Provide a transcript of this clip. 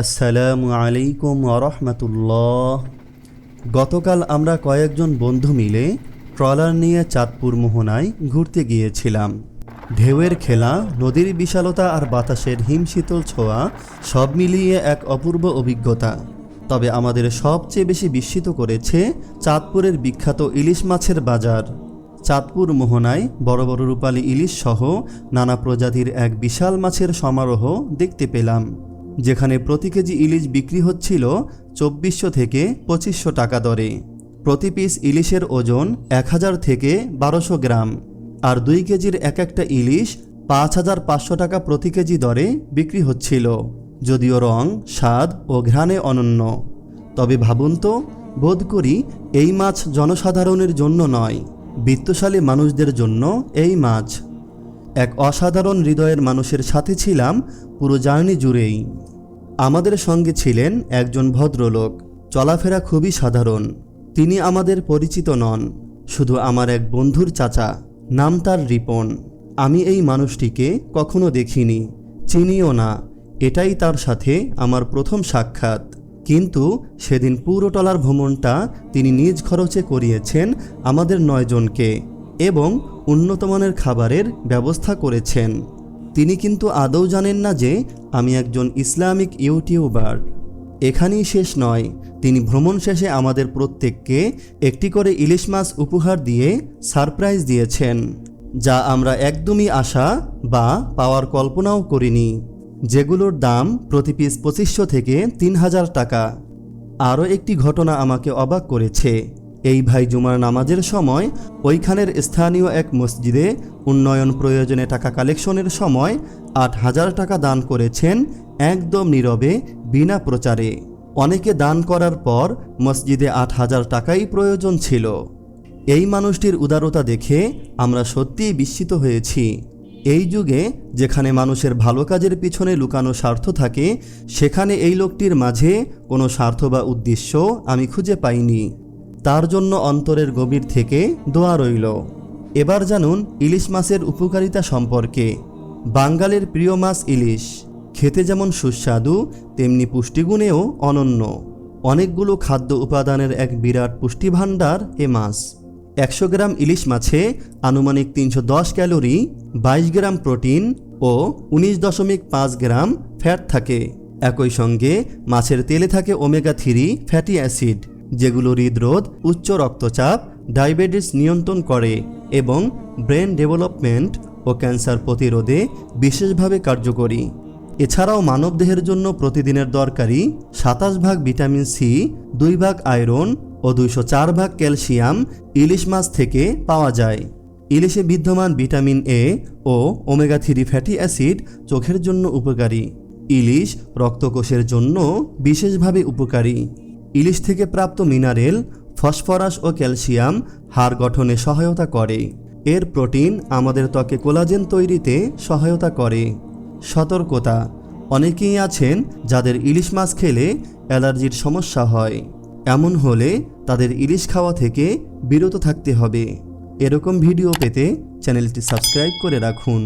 আসসালামু আলাইকুম আরহামতুল্লাহ গতকাল আমরা কয়েকজন বন্ধু মিলে ট্রলার নিয়ে চাঁদপুর মোহনায় ঘুরতে গিয়েছিলাম। ঢেউয়ের খেলা, নদীর বিশালতা আর বাতাসের হিমশীতল ছোঁয়া সব মিলিয়ে এক অপূর্ব অভিজ্ঞতা। তবে আমাদের সবচেয়ে বেশি বিস্মিত করেছে চাঁদপুরের বিখ্যাত ইলিশ মাছের বাজার। চাঁদপুর মোহনায় বড় বড় রূপালী ইলিশ সহ নানা প্রজাতির এক বিশাল মাছের সমারোহ দেখতে পেলাম। যেখানে প্রতি কেজি ইলিশ বিক্রি হচ্ছিল চব্বিশশো থেকে পঁচিশশো টাকা দরে। প্রতি পিস ইলিশের ওজন এক হাজার থেকে বারোশো গ্রাম। আর দুই কেজির এক একটা ইলিশ পাঁচ হাজার পাঁচশো টাকা প্রতি কেজি দরে বিক্রি হচ্ছিল। যদিও রং, স্বাদ ও ঘ্রাণে অনন্য। তবে ভাবুন তো, বোধ করি এই মাছ জনসাধারণের জন্য নয়, বিত্তশালী মানুষদের জন্য এই মাছ। এক অসাধারণ হৃদয়ের মানুষের সাথে ছিলাম পুরো জার্নি জুড়েই। আমাদের সঙ্গে ছিলেন একজন ভদ্রলোক। চলাফেরা খুবই সাধারণ। তিনি আমাদের পরিচিত নন। শুধু আমার এক বন্ধুর চাচা। নাম তার রিপন। আমি এই মানুষটিকে কখনো দেখিনি। চিনিও না। এটাই তার সাথে আমার প্রথম সাক্ষাৎ। কিন্তু সেদিন পুরো টলার ভ্রমণটা তিনি নিজ খরচে করিয়েছেন আমাদের নয়জনকে। এবং উন্নতমানের খাবারের ব্যবস্থা করেছেন। তিনি কিন্তু আদৌ জানেন না যে, আমি একজন ইসলামিক ইউটিউবার। এখানেই শেষ নয়, তিনি ভ্রমণ শেষে আমাদের প্রত্যেককে একটি করে ইলিশ মাছ উপহার দিয়ে সারপ্রাইজ দিয়েছেন, যা আমরা একদমই আশা বা পাওয়ার কল্পনাও করিনি, যেগুলোর দাম প্রতি পিস পঁচিশশো থেকে তিন হাজার টাকা। আরও একটি ঘটনা আমাকে অবাক করেছে। এই ভাই জুমার নামাজের সময় ওইখানের স্থানীয় এক মসজিদে উন্নয়ন প্রয়োজনে টাকা কালেকশনের সময় আট হাজার টাকা দান করেছেন একদম নীরবে, বিনা প্রচারে। অনেকে দান করার পর মসজিদে আট হাজার টাকাই প্রয়োজন ছিল। এই মানুষটির উদারতা দেখে আমরা সত্যিই বিস্মিত হয়েছি। এই যুগে যেখানে মানুষের ভালো কাজের পিছনে লুকানো স্বার্থ থাকে, সেখানে এই লোকটির মাঝে কোনো স্বার্থ বা উদ্দেশ্য আমি খুঁজে পাইনি। তার জন্য অন্তরের গভীর থেকে দোয়া রইল। এবার জানুন ইলিশ মাছের উপকারিতা সম্পর্কে। বাঙালির প্রিয় মাছ ইলিশ। খেতে যেমন সুস্বাদু, তেমনি পুষ্টিগুণেও অনন্য। অনেকগুলো খাদ্য উপাদানের এক বিরাট পুষ্টিভাণ্ডার এ মাছ। একশো গ্রাম ইলিশ মাছে আনুমানিক তিনশো দশ ক্যালোরি, বাইশ গ্রাম প্রোটিন ও উনিশ দশমিক পাঁচ গ্রাম ফ্যাট থাকে। একই সঙ্গে মাছের তেলে থাকে ওমেগা থ্রি ফ্যাটি অ্যাসিড। যেগুলো হৃদরোধ, উচ্চ রক্তচাপ, ডায়াবেটিস নিয়ন্ত্রণ করে এবং ব্রেন ডেভেলপমেন্ট ও ক্যান্সার প্রতিরোধে বিশেষভাবে কার্যকরী। এছাড়াও মানবদেহের জন্য প্রতিদিনের দরকারি সাতাশ ভাগ ভিটামিন সি, দুই ভাগ আয়রন ও দুইশো চার ভাগ ক্যালসিয়াম ইলিশ মাছ থেকে পাওয়া যায়। ইলিশে বিদ্যমান ভিটামিন এ ও ওমেগা থ্রি ফ্যাটি অ্যাসিড চোখের জন্য উপকারী। ইলিশ রক্তকোষের জন্য বিশেষভাবে উপকারী। ইলিশ থেকে প্রাপ্ত মিনারেল, ফসফরাস ও ক্যালসিয়াম হাড় গঠনে সহায়তা করে। এর প্রোটিন আমাদের ত্বকে কোলাজেন তৈরিতে সহায়তা করে। সতর্কতা, অনেকেই আছেন যাদের ইলিশ মাছ খেলে অ্যালার্জির সমস্যা হয়। এমন হলে তাদের ইলিশ খাওয়া থেকে বিরত থাকতে হবে। এরকম ভিডিও পেতে চ্যানেলটি সাবস্ক্রাইব করে রাখুন।